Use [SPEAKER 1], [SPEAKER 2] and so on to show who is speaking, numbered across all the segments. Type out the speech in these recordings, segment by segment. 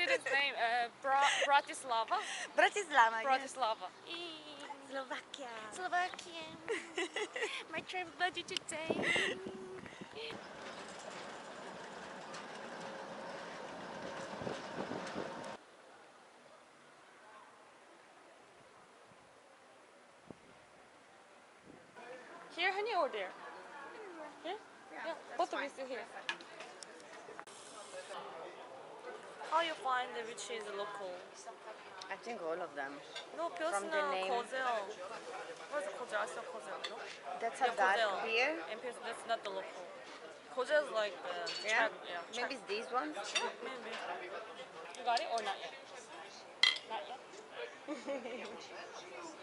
[SPEAKER 1] city's name? Uh, Bra- Bratislava.
[SPEAKER 2] Bratislava.
[SPEAKER 1] Bratislava.
[SPEAKER 2] Slovakia.
[SPEAKER 1] Slovakia. My travel budget today. Here, honey, or there? Here? Yeah, both of you sit here. How you find the which is local?
[SPEAKER 2] I think all of them.
[SPEAKER 1] No,
[SPEAKER 2] the
[SPEAKER 1] Pilsner,
[SPEAKER 2] name.
[SPEAKER 1] Kozel. What's Kozel? I saw Kozel, no?
[SPEAKER 2] That's a
[SPEAKER 1] Yeah,
[SPEAKER 2] dark
[SPEAKER 1] Kozel.
[SPEAKER 2] beer.
[SPEAKER 1] And Pilsner, that's not the local. Kozel is like the
[SPEAKER 2] Yeah.
[SPEAKER 1] Czech, yeah.
[SPEAKER 2] Maybe it's these ones.
[SPEAKER 1] Czech. Maybe. You got it or not yet? Not yet.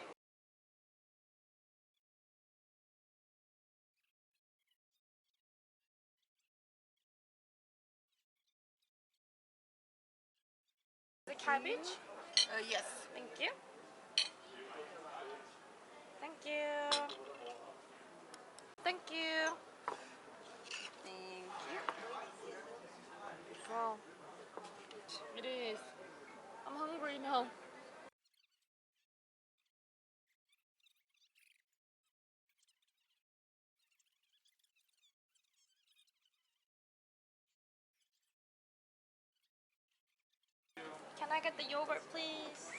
[SPEAKER 1] cabbage?
[SPEAKER 2] Uh, yes.
[SPEAKER 1] Thank you. Thank you. Thank you.
[SPEAKER 2] Thank you.
[SPEAKER 1] Wow. It is. I'm hungry now. Can I get the yogurt, please?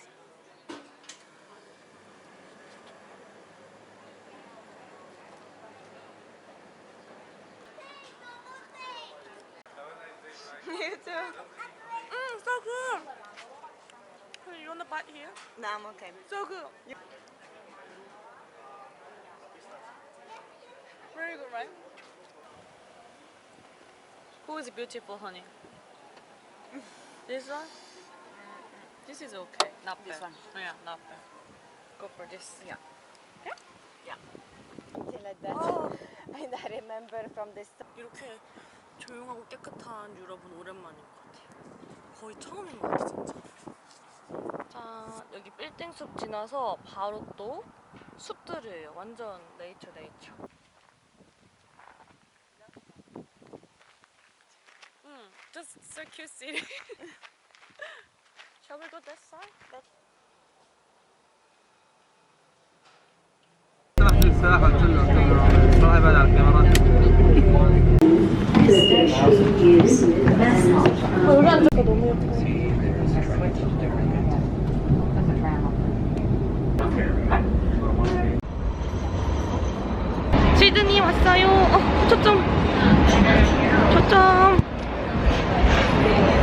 [SPEAKER 2] you too.
[SPEAKER 1] Mmm, so good. Hey, You want to bite here?
[SPEAKER 2] No, I'm okay.
[SPEAKER 1] So good. Very good, right? Who is beautiful, honey? this one? This is okay. Not
[SPEAKER 2] This
[SPEAKER 1] bad.
[SPEAKER 2] one.
[SPEAKER 1] Yeah, not bad. Go for this.
[SPEAKER 2] Yeah.
[SPEAKER 1] Yeah?
[SPEAKER 2] Something like that.
[SPEAKER 1] Oh.
[SPEAKER 2] And I remember from this.
[SPEAKER 1] 이렇게 조용하고 깨끗한 유럽은 오랜만인 것 같아요. 거의 처음인 것 같아, 진짜. 자, 여기 빌딩 숲 지나서 바로 또 숲들이에요. 완전 네이처 네이처. 음, just so cute city. Shall we go this side?
[SPEAKER 3] 우리 안쪽에
[SPEAKER 1] 시드니 왔어요. 어, 초점. 초점.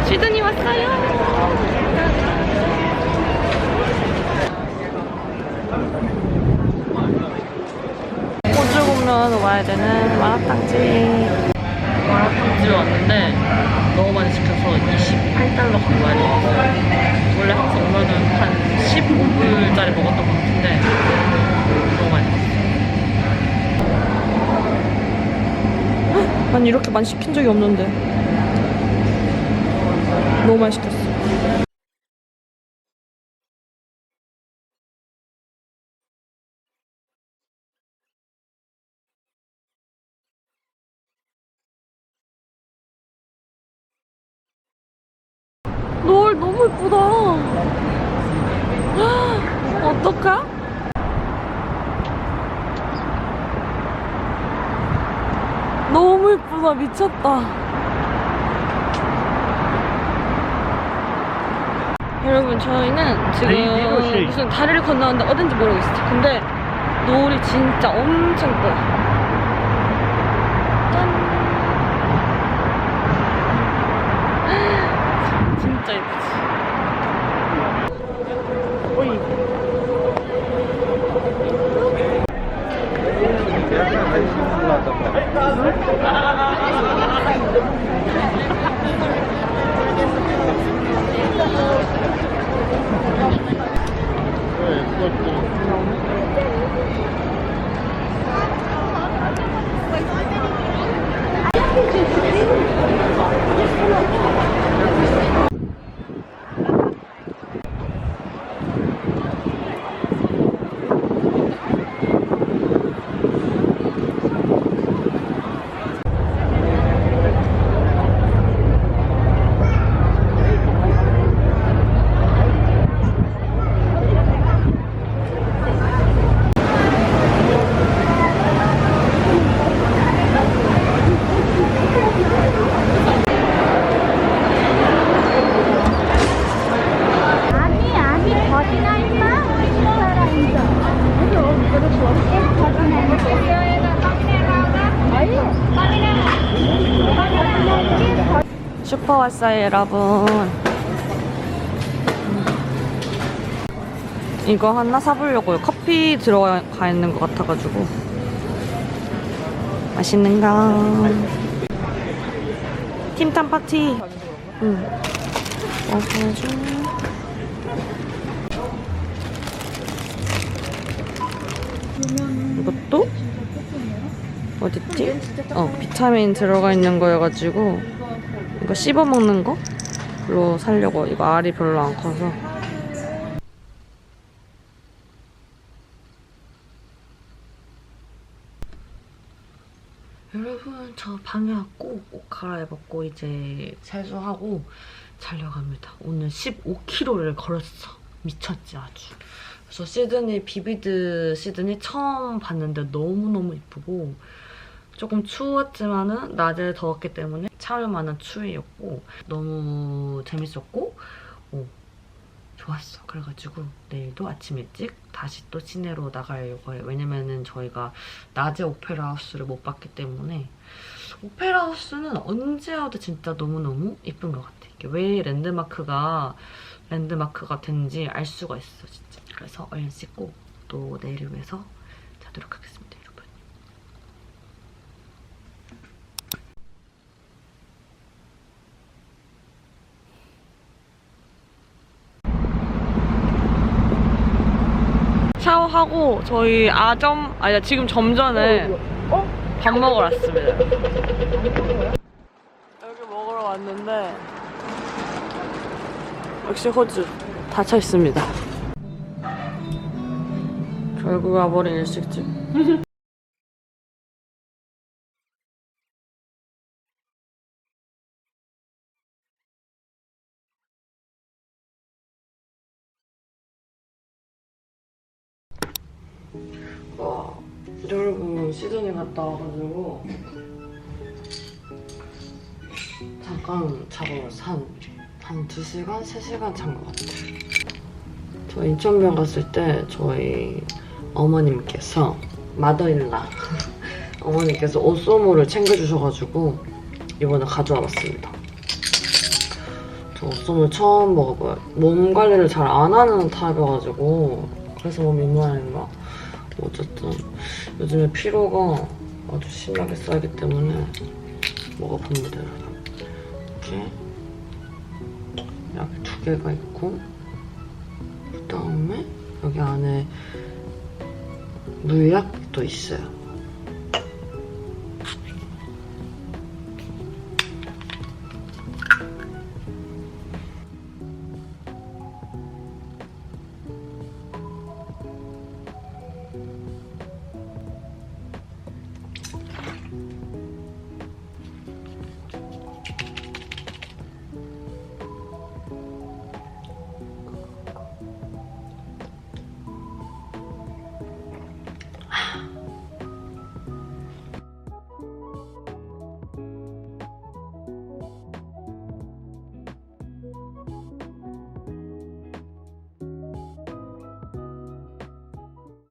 [SPEAKER 1] 시드니 왔어요. 오면 와야 되는 마라탕집. 마라탕집 왔는데 너무 많이 시켜서 28달러 가까이 나왔어요. 원래 항상 오면은 한 15불짜리 먹었던 것 같은데 너무 많이 먹었어요. 난 이렇게 많이 시킨 적이 없는데 너무 많이 시켰어 너무 예쁘다. 어떡하? 너무 예쁘다. 미쳤다. 여러분 저희는 지금 무슨 다리를 건너는데 어딘지 모르겠어요. 근데 노을이 진짜 엄청 예뻐요. 짠. 진짜 예쁘지
[SPEAKER 3] 슈퍼 왔어요, 여러분. 이거 하나 사보려고요. 커피 들어가 있는 것 같아가지고. 맛있는가? 팀탄 파티. 응. 먹어줘. 이것도 어딨지? 어 비타민 들어가 있는 거여가지고 이거 씹어 먹는 거 로 살려고 이거 알이 별로 안 커서 여러분 저 방에 왔고 옷 갈아입었고 이제 세수하고 자려고 합니다. 오늘 15kg를 걸었어. 미쳤지 아주. 그래서 시드니 비비드 시드니 처음 봤는데 너무너무 이쁘고 조금 추웠지만은 낮에 더웠기 때문에 참을 만한 추위였고 너무 재밌었고 어, 좋았어. 그래가지고 내일도 아침 일찍 다시 또 시내로 나가려고 해요. 왜냐면은 저희가 낮에 오페라 하우스를 못 봤기 때문에 오페라 하우스는 언제 와도 진짜 너무너무 이쁜 것 같아. 왜 랜드마크가 랜드마크가 된지 알 수가 있어 진짜. 그래서 얼른 씻고 또 내일을 위해서 자도록 하겠습니다, 샤워하고 저희 아점 아니 지금 점전에 밥 먹으러 왔습니다. 여기 먹으러 왔는데 역시 호주 닫혀 있습니다. 결국 와버린 일식집. 와, 여러분 시드니 갔다 와가지고 잠깐 자고 산. 한 2시간, 3시간 잔 것 같아요. 저 인천병 갔을 때 저희 어머님께서 마더일라 어머니께서 옷소모를 챙겨주셔가지고 이번에 가져와 봤습니다. 저 옷소모 처음 먹어봐요. 몸 관리를 잘 안 하는 타입이어가지고 그래서 몸이 민망한가? 어쨌든 요즘에 피로가 아주 심하게 쌓이기 때문에 먹어봅니다 여러분. 이렇게 약이 두 개가 있고 그 다음에 여기 안에 물약도 있어요.